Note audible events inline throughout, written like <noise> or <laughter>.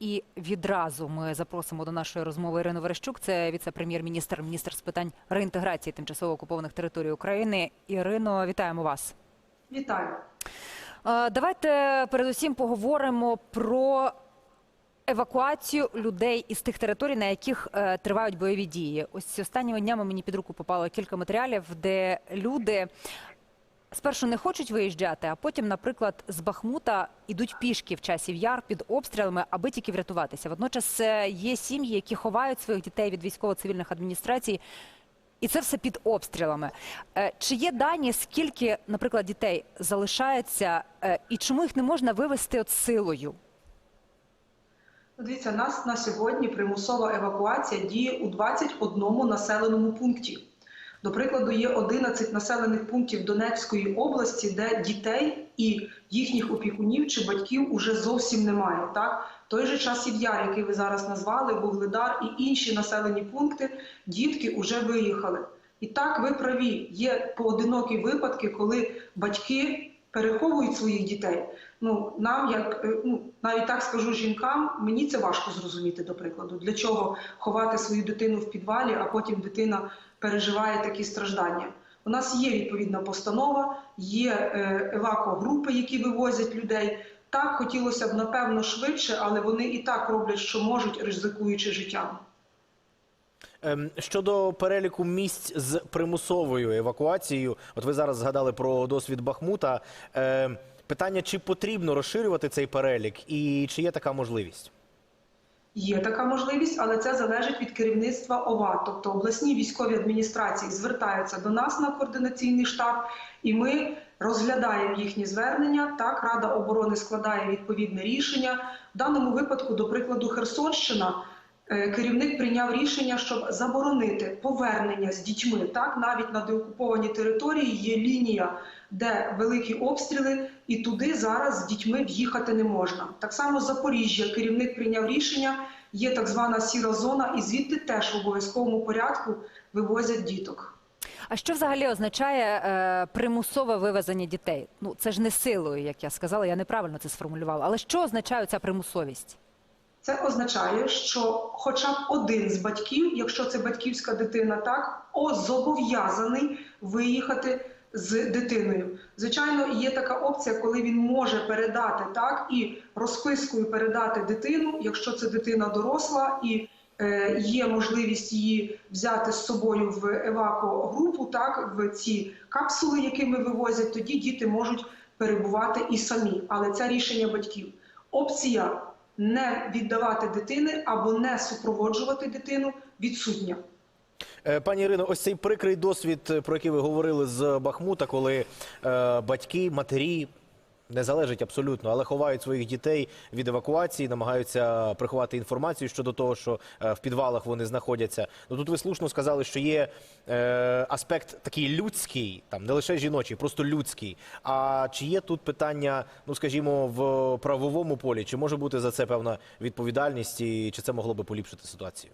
І відразу ми запросимо до нашої розмови Ірину Верещук. Це віце-прем'єр-міністр, міністр з питань реінтеграції тимчасово окупованих територій України. Ірино, вітаємо вас. Вітаю. Е, Давайте передусім поговоримо про евакуацію людей із тих територій, на яких е, тривають бойові дії. Ось останніми днями мені під руку попало кілька матеріалів, де люди спершу не хочуть виїжджати, а потім, наприклад, з Бахмута ідуть пішки в часів яр під обстрілами, аби тільки врятуватися. Водночас е, є сім'ї, які ховають своїх дітей від військово-цивільних адміністрацій. І це все під обстрілами. Е, Чи є дані, скільки, наприклад, дітей залишається, е, і чому їх не можна вивезти от силою? Ну, Дивіться, нас на сьогодні примусова евакуація діє у 21 населеному пункті. До прикладу, є 11 населених пунктів Донецької області, де дітей і їхніх опікунів чи батьків уже зовсім немає. Так, той же часів яр, який ви зараз назвали, Вугледар і інші населені пункти, дітки вже виїхали. І так, ви праві, є поодинокі випадки, коли батьки переховують своїх дітей. Ну нам, як е, ну навіть так скажу жінкам, мені це важко зрозуміти, до прикладу, для чого ховати свою дитину в підвалі, а потім дитина переживає такі страждання. У нас є відповідна постанова, є е, евакогрупи, які вивозять людей. Так хотілося б напевно швидше, але вони і так роблять, що можуть, ризикуючи життям. Ем, Щодо переліку місць з примусовою евакуацією, от ви зараз згадали про досвід Бахмута. Ем, Питання, чи потрібно розширювати цей перелік, і чи є така можливість? Є така можливість, але це залежить від керівництва ОВА. Тобто обласні військові адміністрації звертаються до нас на координаційний штаб, і ми розглядаємо їхні звернення. Так, Рада оборони складає відповідне рішення. В даному випадку, до прикладу, Херсонщина. е, Керівник прийняв рішення, щоб заборонити повернення з дітьми. Так, навіть на деокупованій території є лінія, де великі обстріли, і туди зараз з дітьми в'їхати не можна. Так само Запоріжжя керівник прийняв рішення. Є так звана сіра зона, і звідти теж в обов'язковому порядку вивозять діток. А що взагалі означає е, примусове вивезення дітей? Ну це ж не силою, як я сказала, я неправильно це сформулювала. Але що означає ця примусовість? Це означає, що хоча б один з батьків, якщо це батьківська дитина, так зобов'язаний виїхати з дитиною. Звичайно, є така опція, коли він може передати так і розпискою передати дитину, якщо це дитина доросла і. е, Є можливість її взяти з собою в евакогрупу, так в ці капсули, якими вивозять. Тоді діти можуть перебувати і самі. Але це рішення батьків. Опція не віддавати дитини або не супроводжувати дитину відсутня. Е, Пані Ірино, ось цей прикрий досвід, е, про який ви говорили з Бахмута, коли е, батьки, матері. Не залежить абсолютно, але ховають своїх дітей від евакуації, намагаються приховати інформацію щодо того, що е, в підвалах вони знаходяться. Ну тут ви слушно сказали, що є е, аспект такий людський, там не лише жіночий, просто людський. А чи є тут питання, ну скажімо, в правовому полі? Чи може бути за це певна відповідальність, і чи це могло би поліпшити ситуацію?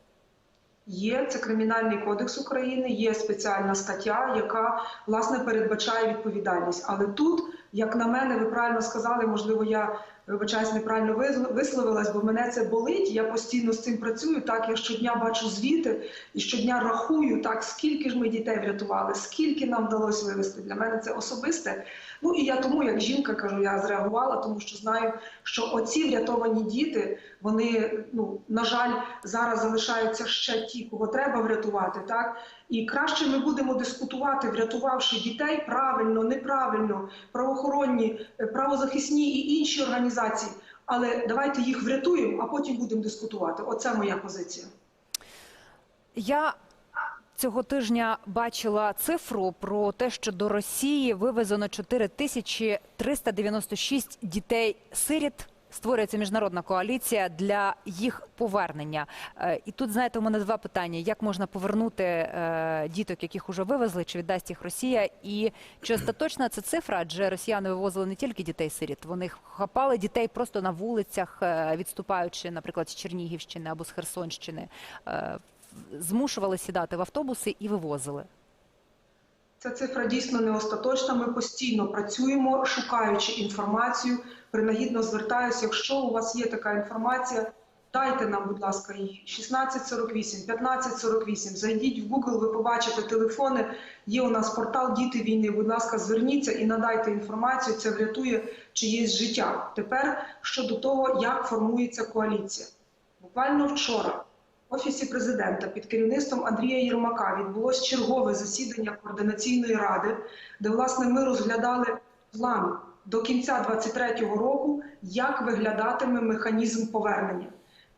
Є це кримінальний кодекс України, є спеціальна стаття, яка власне передбачає відповідальність. Але тут, як на мене, ви правильно сказали, можливо, я вибачаюсь, неправильно вис- висловилась, бо мене це болить. Я постійно з цим працюю. Так я щодня бачу звіти і щодня рахую, так скільки ж ми дітей врятували, скільки нам вдалося вивезти. Для мене це особисте. Ну і я тому, як жінка, кажу, я зреагувала, тому що знаю, що оці врятовані діти, вони ну на жаль, зараз залишаються ще ті, кого треба врятувати. Так і краще ми будемо дискутувати, врятувавши дітей правильно, неправильно, правоохоронні, е, правозахисні і інші організації. Але давайте їх врятуємо, а потім будемо дискутувати. Оце моя позиція. Я цього тижня бачила цифру про те, що до Росії вивезено 4396 дітей-сиріт. Створюється міжнародна коаліція для їх повернення. Е, І тут, знаєте, у мене два питання: як можна повернути е, діток, яких уже вивезли, чи віддасть їх Росія? І чи <clears throat> остаточна це цифра? Адже росіяни вивозили не тільки дітей-сиріт, вони хапали дітей просто на вулицях, е, відступаючи, наприклад, з Чернігівщини або з Херсонщини. Змушували сідати в автобуси і вивозили. Ця цифра дійсно не остаточна. Ми постійно працюємо, шукаючи інформацію. Принагідно звертаюся, якщо у вас є така інформація, Дайте нам, будь ласка, її 1648, 1548. Зайдіть в Google, ви побачите телефони. Є у нас портал Діти війни. Будь ласка, зверніться і надайте інформацію. Це врятує чиєсь життя. Тепер щодо того, як формується коаліція. Буквально вчора офісі президента під керівництвом Андрія Єрмака відбулось чергове засідання координаційної ради, де власне ми розглядали план до кінця 2023 року, як виглядатиме механізм повернення,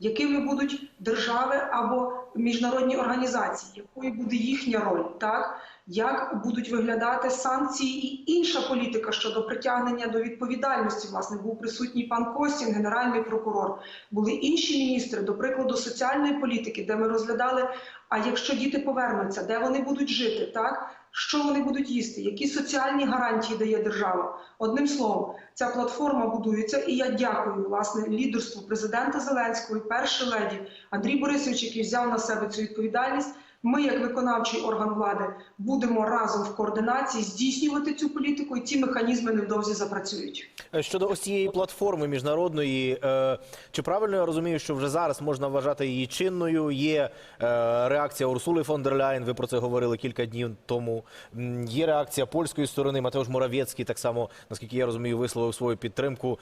якими будуть держави або міжнародні організації, якою буде їхня роль, так як будуть виглядати санкції і інша політика щодо притягнення до відповідальності. Власне був присутній пан Костін, генеральний прокурор. Були інші міністри, до прикладу, соціальної політики, де ми розглядали. А якщо діти повернуться, де вони будуть жити, так що вони будуть їсти, які соціальні гарантії дає держава? Одним словом, ця платформа будується, і я дякую власне лідерству президента Зеленського і першої леді Андрій Борисович, який взяв на себе цю відповідальність. Ми, як виконавчий орган влади, будемо разом в координації здійснювати цю політику, і ці механізми невдовзі запрацюють. Е, Щодо ось цієї платформи міжнародної, е, чи правильно я розумію, що вже зараз можна вважати її чинною? Є е, реакція Урсули фон дер Ляєн, ви про це говорили кілька днів тому. Є реакція польської сторони. Матеуш Моравєцький так само, наскільки я розумію, висловив свою підтримку.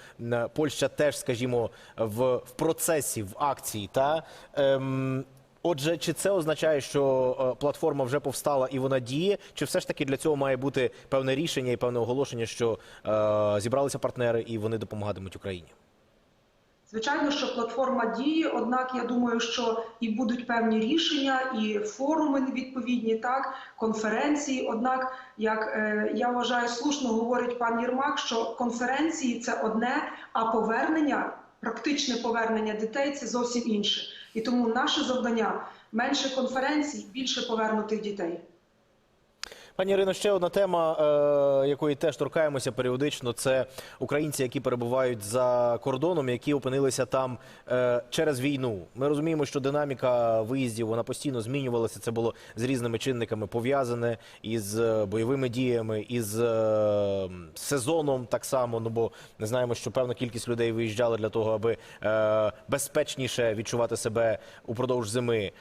Польща теж, скажімо, в процесі, в акції. Та ем, Отже, чи це означає, що е, платформа вже повстала і вона діє, чи все ж таки для цього має бути певне рішення і певне оголошення, що е, зібралися партнери і вони допомагатимуть Україні? Звичайно, що платформа діє, однак я думаю, що і будуть певні рішення, і форуми відповідні, так конференції. Однак, як е, я вважаю, слушно говорить пан Єрмак, що конференції це одне, а повернення, практичне повернення дітей це зовсім інше. І тому наше завдання менше конференцій, більше повернутих дітей. Пані Ірино, ще одна тема, е, якої теж торкаємося періодично, це українці, які перебувають за кордоном, які опинилися там е, через війну. Ми розуміємо, що динаміка виїздів вона постійно змінювалася. Це було з різними чинниками пов'язане із е, бойовими діями, із сезоном так само. Ну бо не знаємо, що певна кількість людей виїжджали для того, аби безпечніше відчувати себе упродовж зими.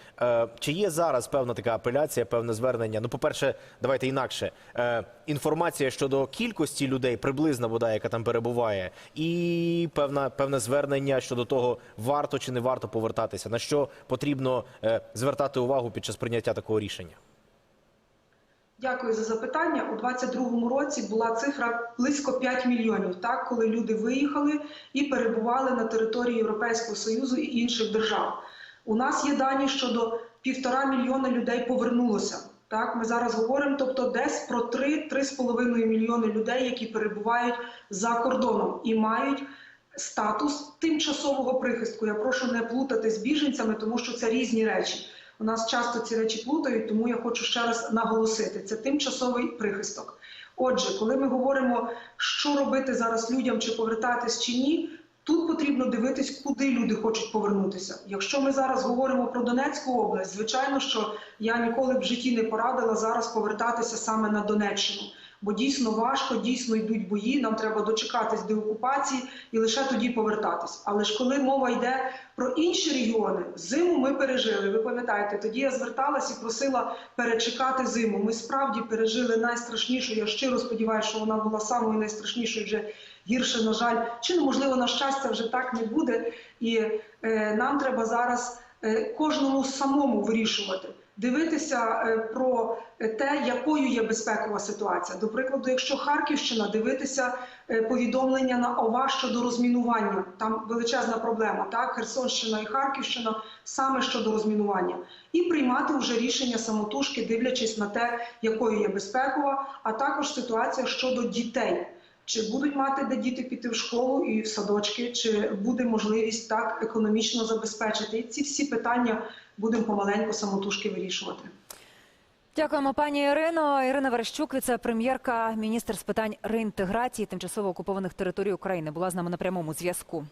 Чи є зараз певна така апеляція, певне звернення? Ну, по-перше, давайте інакше. Е, інформація щодо кількості людей, приблизна вода, яка там перебуває, і певна, певне звернення щодо того, варто чи не варто повертатися, на що потрібно е, звертати увагу під час прийняття такого рішення. Дякую за запитання. У 2022 році була цифра близько 5 мільйонів, так коли люди виїхали і перебували на території Європейського союзу і інших держав. У нас є дані щодо півтора мільйона людей повернулося. Так, ми зараз говоримо, тобто десь про 3-3,5 мільйони людей, які перебувають за кордоном і мають статус тимчасового прихистку. Я прошу не плутати з біженцями, тому що це різні речі. У нас часто ці речі плутають, тому я хочу ще раз наголосити: це тимчасовий прихисток. Отже, коли ми говоримо, що робити зараз людям, чи повертатись чи ні, тут потрібно дивитись, куди люди хочуть повернутися. Якщо ми зараз говоримо про Донецьку область, звичайно, що я ніколи в житті не порадила зараз повертатися саме на Донеччину. Бо дійсно важко, дійсно йдуть бої. Нам треба дочекатись деокупації і лише тоді повертатись. Але ж коли мова йде про інші регіони, зиму ми пережили. Ви пам'ятаєте, тоді я зверталась і просила перечекати зиму. Ми справді пережили найстрашнішу. Я щиро сподіваюся, що вона була самою найстрашнішою вже гірше, на жаль, чи ну, можливо на щастя вже так не буде. І е, нам треба зараз е, кожному самому вирішувати. Дивитися е, про те, якою є безпекова ситуація. До прикладу, якщо Харківщина, дивитися е, повідомлення на ОВА щодо розмінування. Там величезна проблема, так Херсонщина і Харківщина саме щодо розмінування, і приймати вже рішення самотужки, дивлячись на те, якою є безпекова, а також ситуація щодо дітей. Чи будуть мати де діти піти в школу і в садочки, чи буде можливість так економічно забезпечити? І ці всі питання будемо помаленьку самотужки вирішувати. Дякуємо, пані Ірино. Ірина Верещук, віце-прем'єрка, міністр з питань реінтеграції тимчасово окупованих територій України, була з нами на прямому зв'язку.